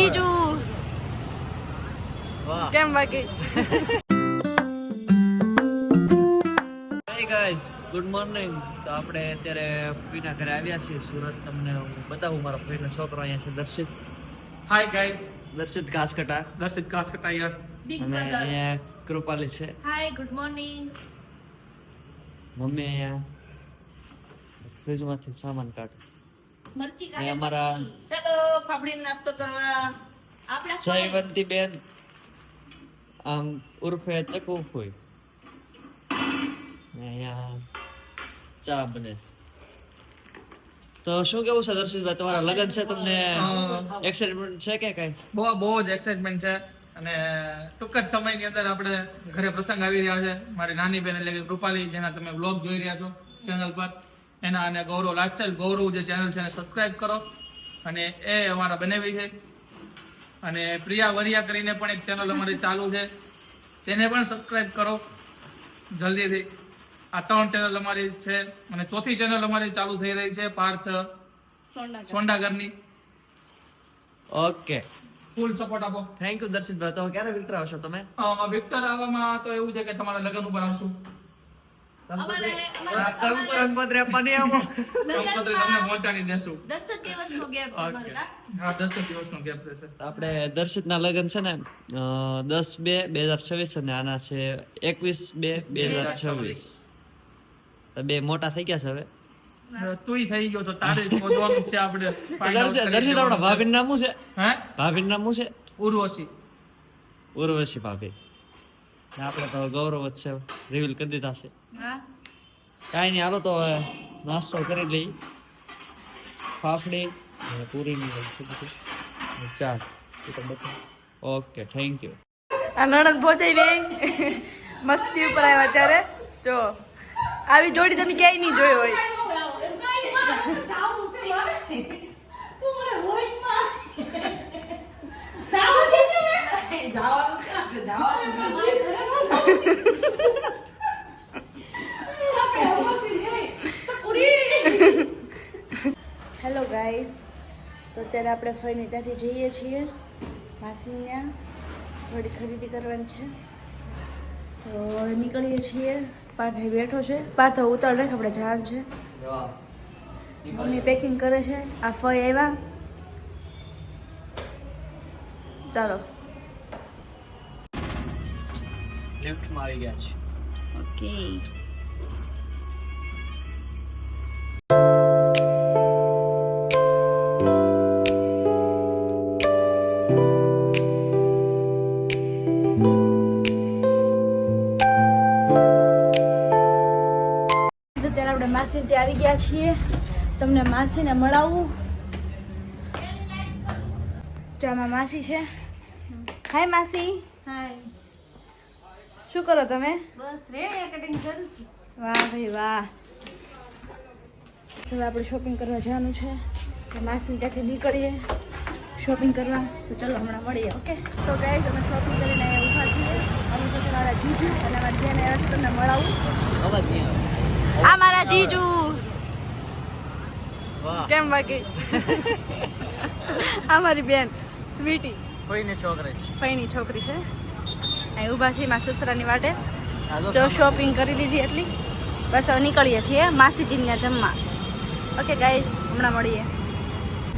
જીજુ વાહ. કેમ બાકી? ગુડ મોર્નિંગ તો આપણે અત્યારે પીના ઘરે આવ્યા છીએ સુરત. તમને હું બતાવું મારા ભાઈનો છોકરો અહીંયા છે દર્શિત. હાય ગાઈઝ દર્શિત ઘાસકટા. દર્શિત કાસકટાયર અને અહીંયા કૃપાલી છે. હાય ગુડ મોર્નિંગ મમ્મી અહીંયા. ફ્રીજમાંથી સામાન કાઢે. મરચી અને અમારા ચાલો ફાફડી નાસ્તો કરવા આપણા જયવંતી બેન આમ ઉર્ફે ચકુ હોય. અહીંયા ચા બને તો શું કેવું છે દર્શિતભાઈ તમારા લગ્ન છે તમને એક્સાઇટમેન્ટ છે કે કઈ? બહુ બહુ જ એક્સાઇટમેન્ટ છે. અને ટૂંક જ સમયની અંદર આપણે ઘરે પ્રસંગ આવી રહ્યા છે. મારી નાની બેન એટલે કે કૃપાલી જેના તમે બ્લોગ જોઈ રહ્યા છો ચેનલ પર. એના અને ગૌરવ લાઈફસ્ટાઈલ ગૌરવ જે ચેનલ છે એને સબસ્ક્રાઈબ કરો. અને એ અમારા બનાવી છે. અને પ્રિયા વરિયા કરીને પણ એક ચેનલ અમારી ચાલુ છે. તેને પણ સબસ્ક્રાઇબ કરો. જલ્દીથી. આ ત્રણ ચેનલ અમારી છે. અને ચોથી ચેનલ અમારી ચાલુ થઈ રહી છે પાર્થ સોંડાગરની. ઓકે. ફૂલ સપોર્ટ આપો. Thank you Darshitbhai. તો ક્યારે વિક્ટર આવશો તમે? વિક્ટર આવવામાં તો એવું છે કે તમારા લગ્ન ઉપર આવશું. આ દર્શિત ના આવો કંકોત્રી તમને પહોંચાડી દેશું. દસ દિવસનો ગેપ છે હા દસ દિવસનો ગેપ રહેશે. આપણે દર્શિતના લગ્ન છે ને અ, દસ બે બે હજાર છવ્વીસ અને આના છે એકવીસ બે બે હજાર છવ્વીસ. બે મોટા થઈ ગયા છે હવે. તુંય થઈ ગયો તો તારે શોધવાનું છે આપણે. દર્શિત આપણા. ભાભીનું નામ શું છે? હે? ભાભીનું નામ શું છે? ઉર્વશી. ઉર્વશી ભાભી. આપણે તો ગૌરવ જ છે. રિવીલ કરી દીધા છે. કાંઈ નહીં હાલો તો નાસ્તો કરી લઈ ફાફડી અને પૂરીની ચાર ઓકે થેન્ક યુ આ નણંદ પહોંચાઈ ગઈ. મસ્તી ઉપર આવ્યા ત્યારે જો આવી જોડી તમે ક્યાંય નહીં જોઈ હોય. હેલો ગાઈસ તો અત્યારે આપણે ફરીને ત્યાંથી જઈએ છીએ. માસી ત્યાં થોડી ખરીદી કરવાની છે. તો નીકળીએ છીએ. પાર્થ બેઠો છે. પાર્થ ઉતાર રાખ આપણે જવાનું છે. મમ્મી પેકિંગ કરે છે. આ ફળ આવ્યા. ચાલો. લિફ્ટમાં આવી ગયા છે. ઓકે અત્યારે આપણે માસી ત્યાં આવી ગયા છીએ. તમને માસીને મળાવું. ચામાં માસી છે. હાય માસી. હાય. શું કરો તમે? બસ રેડી કટિંગ કરું છું. વાહ ભાઈ વાહ. હવે આપણે શોપિંગ કરવા જવાનું છે. માસીને માસી ત્યાંથી નીકળીએ. શોપિંગ કરવા તો ચલો હમણાં મળીએ ઓકે સો ગાઈઝ અમે શોપિંગ કરીને અહીંયા ઊભા છીએ. અમે સાથે મારા જીજુ અને મારા બેન આવ્યા છે તમને મળાવું. આ મારા જીજુ. કેમ બાકી આ મારી બેન સ્વીટી. કોઈને છોકરે? પૈની છોકરી છે. અહીં ઊભા છીએ મારા સસરાની વાટે. જો શોપિંગ કરી લીધી એટલી. બસ હવે નીકળીએ છીએ માસીજીને ત્યાં જમવા. ઓકે ગાઈઝ હમણાં મળીએ.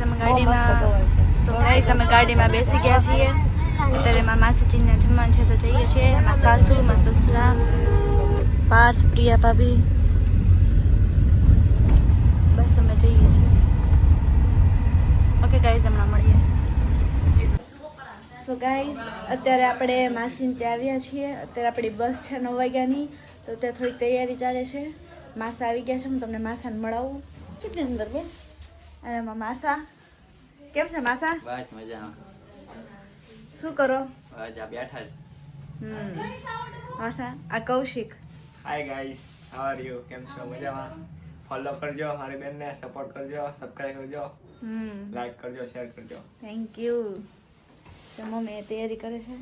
અમે ગાડીમાં સો ગાઈઝ અમે ગાડીમાં બેસી ગયા છીએ. અત્યારે મારા માસીજીને જમવાનું છે તો જઈએ છીએ. મારા સાસુ મારા સસરા પાર્થ પ્રિયા ભાભી. બસ અમે જઈએ છીએ. ઓકે ગાઈઝ હમણાં મળીએ. સો ગાઈઝ અત્યારે આપણે માસીને ત્યાં આવ્યા છીએ. અત્યારે આપણી બસ છે નવ વાગ્યાની. તો ત્યાં થોડીક તૈયારી ચાલે છે. માસા આવી ગયા છે. હું તમને માસાને મળાવું. કેટલી અંદર બે અને માસા કેમ છે માસા બસ મજામાં. શું કરો? બસ આ બેઠા છે. હમ. માસા આ Kaushik. Hi guys how are you કેમ છો? મજામાં? ફોલો કરજો મારી બેનને સપોર્ટ કરજો સબસ્ક્રાઇબ કરજો. હમ. લાઈક કરજો શેર કરજો. થેન્ક યુ તો મમ્મી એ તૈયારી કરે છે?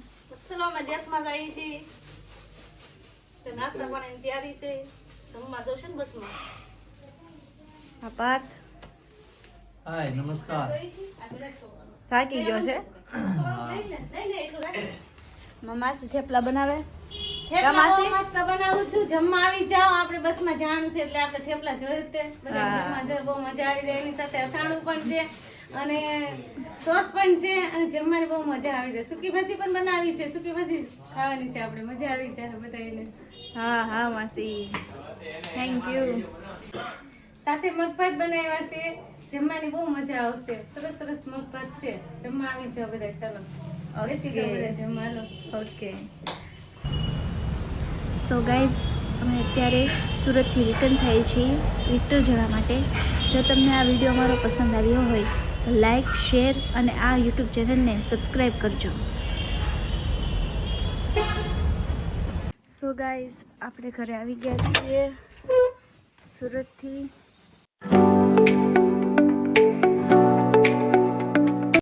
ચલો અમે દેશમાં જઈએ છીએ. તો નાસ્તા પણ તૈયારી છે. જમવા જશે ને બસમાં? આ પાર્થ. હાય નમસ્કાર. થાકી ગયો છે? લઈ લે લઈ લે એટલું રાખ માસી થેપલા બનાવે? થેપલા માસી? મસ્ત બનાવું છું. જમવા આવી જાઓ. આપણે બસમાં જવાનું છે એટલે આપણે થેપલા જોયું જ તે બધા. જમવા બહુ મજા આવી જાય. એની સાથે અથાણું પણ છે અને સોસ પણ છે અને જમવાની બહુ મજા આવી જાય. સુકી ભાજી પણ બનાવી છે. સુકી ભાજી ખાવાની છે આપણે. મજા આવી જાય બધા હા હા માસી. થેન્ક યુ સાથે મગભાત બનાવ્યા છે. જમવાની બહુ મજા આવશે. સરસ સરસ મગભાત છે. જમવા આવી જાઓ બધા ચાલો. હવે જાઓ બધા જમવા. ઓકે સો ગાઈઝ અમે અત્યારે સુરતથી રિટર્ન થઈ છીએ વિક્ટર જવા માટે. જો તમને આ વીડિયો અમારો પસંદ આવ્યો હોય તો લાઈક શેર અને આ યુટ્યુબ ચેનલને સબસ્ક્રાઈબ કરજો. સો ગાઈઝ આપણે ઘરે આવી ગયા છીએ. સુરતથી